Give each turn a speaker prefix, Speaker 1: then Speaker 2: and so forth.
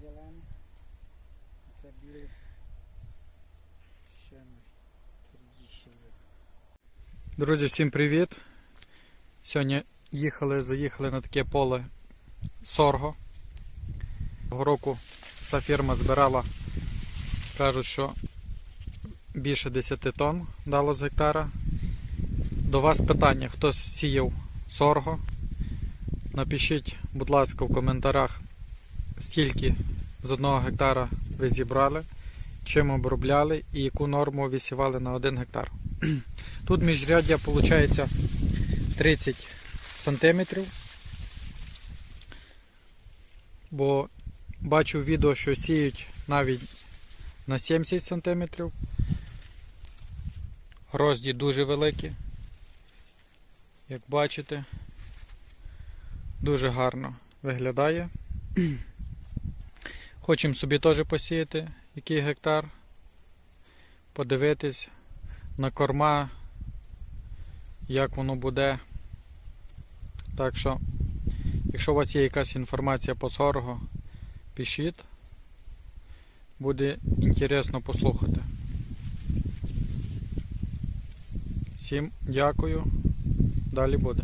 Speaker 1: зелений, а це білий ще твердіший. є.
Speaker 2: Друзі, всім привіт! Сьогодні їхали, заїхали на таке поле Сорго. Цього року ця фірма збирала, кажуть, що більше 10 тонн дало з гектара. До вас питання, хто сіяв Сорго. Напишіть, будь ласка, в коментарях, скільки з одного гектара ви зібрали, чим обробляли і яку норму висівали на 1 гектар. Тут міжряддя виходить 30 сантиметрів. Бо бачу відео, що сіють навіть на 70 сантиметрів. Грозді дуже великі. Як бачите, дуже гарно виглядає. Хочемо собі теж посіяти який гектар, подивитись на корма, як воно буде. Так що, якщо у вас є якась інформація по сорго, пишіть. Буде інтересно послухати. Всім дякую. Далі буде.